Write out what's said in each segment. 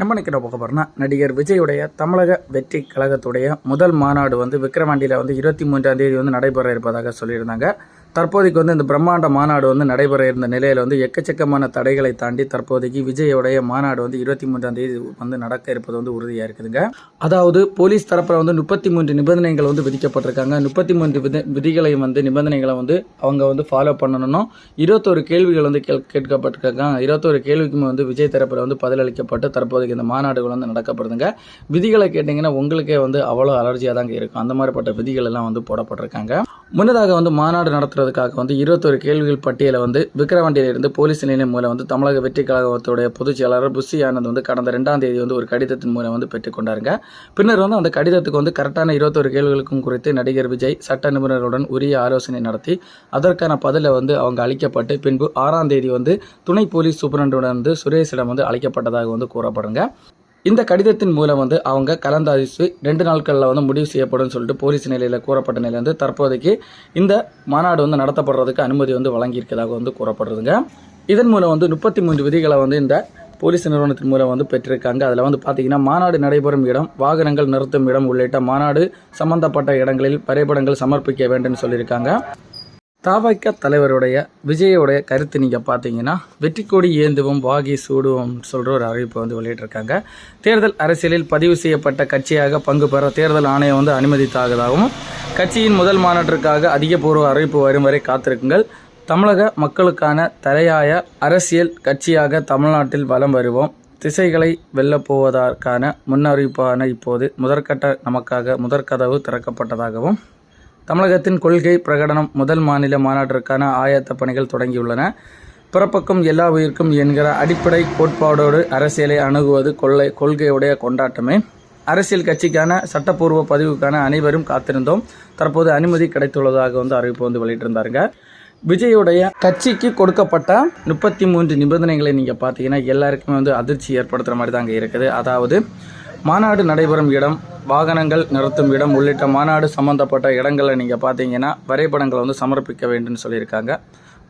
நம்ம நிற்கிற பார்க்க போகிறோம்னா நடிகர் விஜயுடைய தமிழக வெற்றி கழகத்துடைய முதல் மாநாடு வந்து விக்ரவாண்டியில் வந்து இருபத்தி மூன்றாம் தேதி வந்து நடைபெற இருப்பதாக சொல்லியிருந்தாங்க. தற்போதைக்கு வந்து இந்த பிரம்மாண்ட மாநாடு வந்து நடைபெற இருந்த நிலையில் வந்து எக்கச்சக்கமான தடைகளை தாண்டி தற்போதைக்கு விஜயோடைய மாநாடு வந்து இருபத்தி மூன்றாம் தேதி வந்து நடக்க இருப்பது வந்து உறுதியாக இருக்குதுங்க. அதாவது போலீஸ் தரப்பில் வந்து முப்பத்தி மூன்று நிபந்தனைகள் வந்து விதிக்கப்பட்டிருக்காங்க. முப்பத்தி மூன்று விதி விதிகளையும் வந்து நிபந்தனைகளை வந்து அவங்க வந்து ஃபாலோ பண்ணணும் இருபத்தொரு கேள்விகள் வந்து கேள் கேட்கப்பட்டிருக்காங்க. இருபத்தொரு கேள்விக்கும் வந்து விஜய் தரப்பில் வந்து பதிலளிக்கப்பட்டு தற்போதைக்கு இந்த மாநாடுகள் வந்து நடக்கப்படுதுங்க. விதிகளை கேட்டிங்கன்னா உங்களுக்கே வந்து அவ்வளோ அலர்ஜியாக தாங்க இருக்கும். அந்த மாதிரிப்பட்ட விதிகள் எல்லாம் வந்து போடப்பட்டிருக்காங்க. முன்னதாக வந்து மாநாடு நடத்துறதுக்காக வந்து இருபத்தொரு கேள்விகள் பட்டியலை வந்து விக்கிரவாண்டியிலிருந்து போலீஸ் நிலையம் மூலம் வந்து தமிழக வெற்றி கழகத்துடைய பொதுச் செயலாளர் புஷி ஆனந்த் வந்து கடந்த ரெண்டாம் தேதி வந்து ஒரு கடிதத்தின் மூலம் வந்து பெற்றுக்கொண்டாருங்க பின்னர் வந்து அந்த கடிதத்துக்கு வந்து கரெக்டான இருபத்தொரு கேள்விகளுக்கும் குறித்து நடிகர் விஜய் சட்ட நிபுணர்களுடன் உரிய ஆலோசனை நடத்தி அதற்கான பதிலை வந்து அவங்க அளிக்கப்பட்டு பின்பு ஆறாம் தேதி வந்து துணை போலீஸ் சூப்பரண்டுடன் வந்து சுரேஷிடம் வந்து அழைக்கப்பட்டதாக வந்து கூறப்படுங்க. இந்த கடிதத்தின் மூலம் வந்து அவங்க கலந்தாய்ச்சி ரெண்டு நாட்களில் வந்து முடிவு செய்யப்படும் சொல்லிட்டு போலீஸ் நிலையில் கூறப்பட்ட நிலையில் வந்து தற்போதைக்கு இந்த மாநாடு வந்து நடத்தப்படுறதுக்கு அனுமதி வந்து வழங்கியிருக்கதாக வந்து கூறப்படுறதுங்க இதன் மூலம் வந்து முப்பத்தி மூன்று விதிகளை வந்து இந்த போலீஸ் நிறுவனத்தின் மூலம் வந்து பெற்றிருக்காங்க. அதில் வந்து பார்த்தீங்கன்னா மாநாடு நடைபெறும் இடம் வாகனங்கள் நிறுத்தும் இடம் உள்ளிட்ட மாநாடு சம்பந்தப்பட்ட இடங்களில் வரைபடங்கள் சமர்ப்பிக்க வேண்டும் சொல்லியிருக்காங்க. தாவைக்க தலைவருடைய விஜயோடைய கருத்து நீங்கள் பார்த்தீங்கன்னா வெற்றி கொடி ஏந்துவோம் வாகி சூடுவோம் சொல்கிற ஒரு அறிவிப்பை வந்து வெளியிட்டிருக்காங்க. தேர்தல் அரசியலில் பதிவு செய்யப்பட்ட கட்சியாக பங்கு பெற தேர்தல் ஆணையம் வந்து அனுமதித்தாகதாகவும் கட்சியின் முதல் மாநாட்டிற்காக அதிகபூர்வ அறிவிப்பு வரும் வரை காத்திருக்குங்கள். தமிழக மக்களுக்கான தலையாய அரசியல் கட்சியாக தமிழ்நாட்டில் வலம் வருவோம். திசைகளை வெல்லப்போவதற்கான முன்னறிவிப்பான இப்போது முதற்கட்ட நமக்காக முதற்கதவு திறக்கப்பட்டதாகவும் தமிழகத்தின் கொள்கை பிரகடனம் முதல் மாநில மாநாட்டிற்கான ஆயத்த பணிகள் தொடங்கியுள்ளன. பிறப்புக்கும் எல்லா உயிர்க்கும் என்கிற அடிப்படை கோட்பாடோடு அரசியலை அணுகுவது கொள்ளை கொள்கையுடைய கொண்டாட்டமே. அரசியல் கட்சிக்கான சட்டப்பூர்வ பதிவுக்கான அனைவரும் காத்திருந்தோம். தற்போது அனுமதி கிடைத்துள்ளதாக வந்து அறிவிப்பு வந்து வெளியிட்டிருந்தாருங்க. விஜயுடைய கட்சிக்கு கொடுக்கப்பட்ட முப்பத்தி மூன்று நிபந்தனைகளை நீங்கள் பார்த்தீங்கன்னா எல்லாருக்குமே வந்து அதிர்ச்சி ஏற்படுத்துகிற மாதிரி தாங்க இருக்குது. அதாவது மாநாடு நடைபெறும் இடம் வாகனங்கள் நிறுத்தும் இடம் உள்ளிட்ட மாநாடு சம்பந்தப்பட்ட இடங்களை நீங்கள் பார்த்தீங்கன்னா வரைபடங்களை வந்து சமர்ப்பிக்க வேண்டும்னு சொல்லியிருக்காங்க.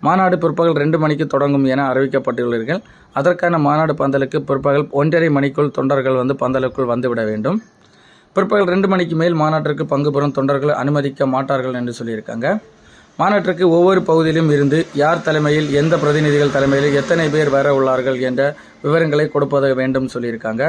மாநாடு பிற்பகல் ரெண்டு மணிக்கு தொடங்கும் என அறிவிக்கப்பட்டுள்ளீர்கள். அதற்கான மாநாடு பந்தலுக்கு பிற்பகல் ஒன்றரை மணிக்குள் தொண்டர்கள் வந்து பந்தலுக்குள் வந்துவிட வேண்டும். பிற்பகல் ரெண்டு மணிக்கு மேல் மாநாட்டிற்கு பங்கு பெறும் தொண்டர்கள் அனுமதிக்க மாட்டார்கள் என்று சொல்லியிருக்காங்க. மாநாட்டிற்கு ஒவ்வொரு பகுதியிலும் இருந்து யார் தலைமையில் எந்த பிரதிநிதிகள் தலைமையில் எத்தனை பேர் வர உள்ளார்கள் என்ற விவரங்களை கொடுப்பது வேண்டும் சொல்லியிருக்காங்க.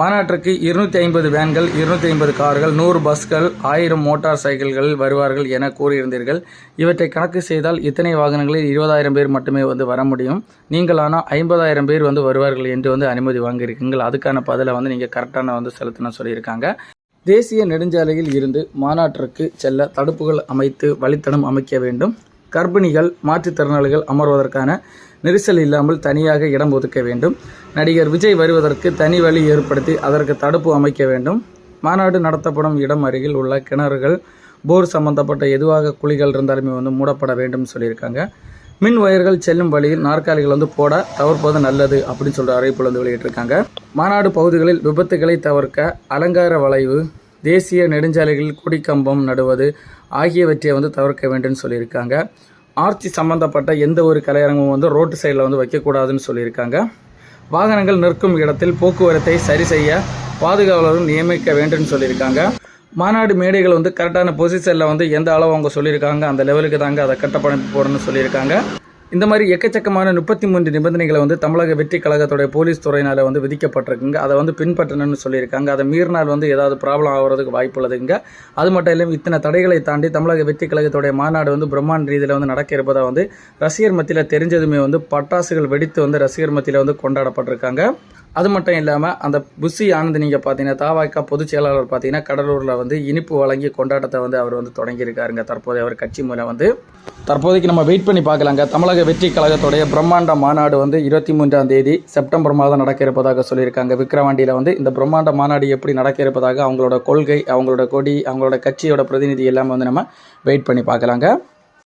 மாநாட்டிற்கு இருநூத்தி ஐம்பது வேன்கள் இருநூத்தி ஐம்பது கார்கள் நூறு பஸ்கள் ஆயிரம் மோட்டார் சைக்கிள்களில் வருவார்கள் என கூறியிருந்தீர்கள். இவற்றை கணக்கு செய்தால் இத்தனை வாகனங்களில் இருபதாயிரம் பேர் மட்டுமே வந்து வர முடியும். நீங்கள் ஆனால் ஐம்பதாயிரம் பேர் வந்து வருவார்கள் என்று வந்து அனுமதி வாங்கியிருக்கீங்கள். அதுக்கான பதிலை வந்து நீங்கள் கரெக்டான வந்து செலுத்தணும் சொல்லியிருக்காங்க. தேசிய நெடுஞ்சாலையில் இருந்து மாநாட்டிற்கு செல்ல தடுப்புகள் அமைத்து வழித்தடம் அமைக்க வேண்டும். கர்ப்பிணிகள் மாற்றுத்திறனாளிகள் அமர்வதற்கான நெரிசல் இல்லாமல் தனியாக இடம் ஒதுக்க வேண்டும். நடிகர் விஜய் வருவதற்கு தனி வழி ஏற்படுத்தி அதற்கு தடுப்பு அமைக்க வேண்டும். மாநாடு நடத்தப்படும் இடம் அருகில் உள்ள கிணறுகள் போர் சம்பந்தப்பட்ட எதுவாக குழிகள் இருந்தாலுமே வந்து மூடப்பட வேண்டும் சொல்லியிருக்காங்க. மின் ஒயர்கள் செல்லும் வழியில் நாற்காலிகள் வந்து போட தவிர்ப்பது நல்லது அப்படின்னு சொல்கிற அறிவிப்புல வந்து வெளியிட்டிருக்காங்க. மாநாடு பகுதிகளில் விபத்துகளை தவிர்க்க அலங்கார வளைவு தேசிய நெடுஞ்சாலைகளில் கொடிக்கம்பம் நடுவது ஆகியவற்றை வந்து தவிர்க்க வேண்டும் சொல்லியிருக்காங்க. ஆர்ச்சி சம்பந்தப்பட்ட எந்த ஒரு கலையரங்கமும் வந்து ரோட்டு சைடில் வந்து வைக்கக்கூடாதுன்னு சொல்லியிருக்காங்க. வாகனங்கள் நிற்கும் இடத்தில் போக்குவரத்தை சரி செய்ய பாதுகாவலரும் நியமிக்க வேண்டும் சொல்லியிருக்காங்க. மாநாடு மேடைகள் வந்து கரெக்டான பொசிஷனில் வந்து எந்த அளவு அவங்க சொல்லியிருக்காங்க அந்த லெவலுக்கு தாங்க அதை கட்டப்படம் போடணும்னு சொல்லியிருக்காங்க. இந்த மாதிரி எக்கச்சக்கமான முப்பத்தி மூன்று நிபந்தனைகளை வந்து தமிழக வெற்றி கழகத்துடைய போலீஸ் துறையினால் வந்து விதிக்கப்பட்டிருக்குங்க. அதை வந்து பின்பற்றணும்னு சொல்லியிருக்காங்க. அதை மீறினால் வந்து ஏதாவது ப்ராப்ளம் ஆகிறதுக்கு வாய்ப்பு உள்ளதுங்க அது மட்டும் இல்லாமல் இத்தனை தடைகளை தாண்டி தமிழக வெற்றி கழகத்துடைய மாநாடு வந்து பிரம்மாண்ட ரீதியில் வந்து நடக்க இருப்பதாக வந்து ரசிகர் மத்தியில் தெரிஞ்சதுமே வந்து பட்டாசுகள் வெடித்து வந்து ரசிகர் மத்தியில் வந்து கொண்டாடப்பட்டிருக்காங்க. அது மட்டும் இல்லாமல் அந்த புஷி ஆனந்த் நீங்கள் பார்த்தீங்கன்னா தாவாய்க்கா பொதுச் செயலாளர் பார்த்தீங்கன்னா கடலூரில் வந்து இனிப்பு வழங்கி கொண்டாட்டத்தை வந்து அவர் வந்து தொடங்கியிருக்காருங்க. தற்போது அவர் கட்சி மூலம் வந்து தற்போதைக்கு நம்ம வெயிட் பண்ணி பார்க்கலாங்க. தமிழக தமிழக வெற்றி கழகத்துடைய பிரம்மாண்ட மாநாடு வந்து இருபத்தி மூன்றாம் தேதி செப்டம்பர் மாதம் நடக்க இருப்பதாக சொல்லியிருக்காங்க. விக்கிரவாண்டியில் வந்து இந்த பிரம்மாண்ட மாநாடு எப்படி நடக்க இருப்பதாக அவங்களோட கொள்கை அவங்களோட கொடி அவங்களோட கட்சியோட பிரதிநிதி எல்லாமே வந்து நம்ம வெயிட் பண்ணி பார்க்கலாங்க.